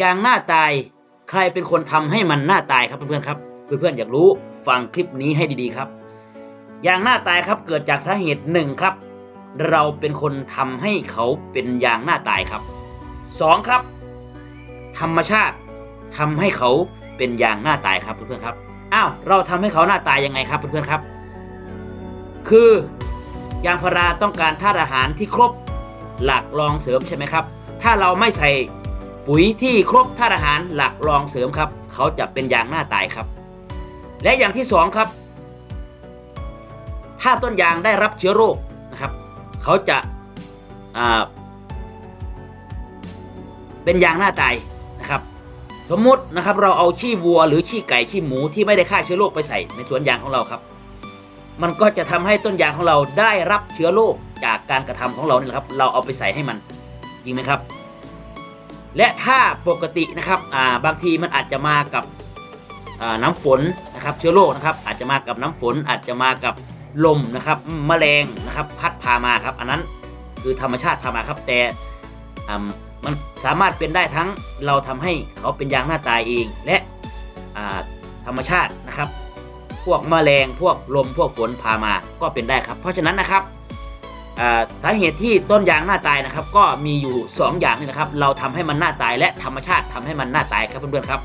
ยางหน้าตาย ใครเป็นคนทำให้มันหน้าตายครับเพื่อนๆครับ เพื่อนๆอยากรู้ฟังคลิปนี้ให้ดีๆครับ ยางหน้าตายครับเกิดจากสาเหตุหนึ่งครับ เราเป็นคนทำให้เขาเป็นยางหน้าตายครับสองครับ ธรรมชาติทำให้เขาเป็นยางหน้าตายครับเพื่อนๆครับอ้าวเราทำให้เขาหน้าตายยังไงครับเพื่อนๆครับ คือยางพาราต้องการธาตุอาหารที่ครบหลักรองเสริมใช่ไหมครับ ถ้าเราไม่ใส่ ปุ๋ยที่ครบธาตุอาหารหลักรองเสริมครับ เขาจะเป็นยางหน้าตายครับ และอย่างที่สองครับ ถ้าต้นยางได้รับเชื้อโรคนะครับ เขาจะาเป็นยางหน้าตายนะครับ สมมุตินะครับเราเอาขี้วัวหรือขี้ไก่ขี้หมูที่ไม่ได้ฆ่าเชื้อโรคไปใส่ในสวนยางของเราครับ มันก็จะทำให้ต้นยางของเราได้รับเชื้อโรคจากการกระทำของเราเนี่แหละครับ เราเอาไปใส่ให้มันจริงไหมครับ และถ้าปกตินะครับบางทีมันอาจจะมากับน้ำฝนนะครับเชื้อโรคนะครับอาจจะมากับน้ำฝนอาจจะมากับลมนะครับแมลงนะครับพัดพามาครับ อันนั้นคือธรรมชาติพามาครับแต่มันสามารถเป็นได้ทั้งเราทำให้เขาเป็นยางหน้าตายเองและธรรมชาตินะครับ พวกแมลงพวกลมพวกฝนพามาก็เป็นได้ครับ เพราะฉะนั้นนะครับ สาเหตุที่ต้นยางหน้าตายนะครับ ก็มีอยู่ 2 อย่างนี่นะครับ เราทำให้มันหน้าตายและธรรมชาติทำให้มันหน้าตายครับเพื่อนๆครับ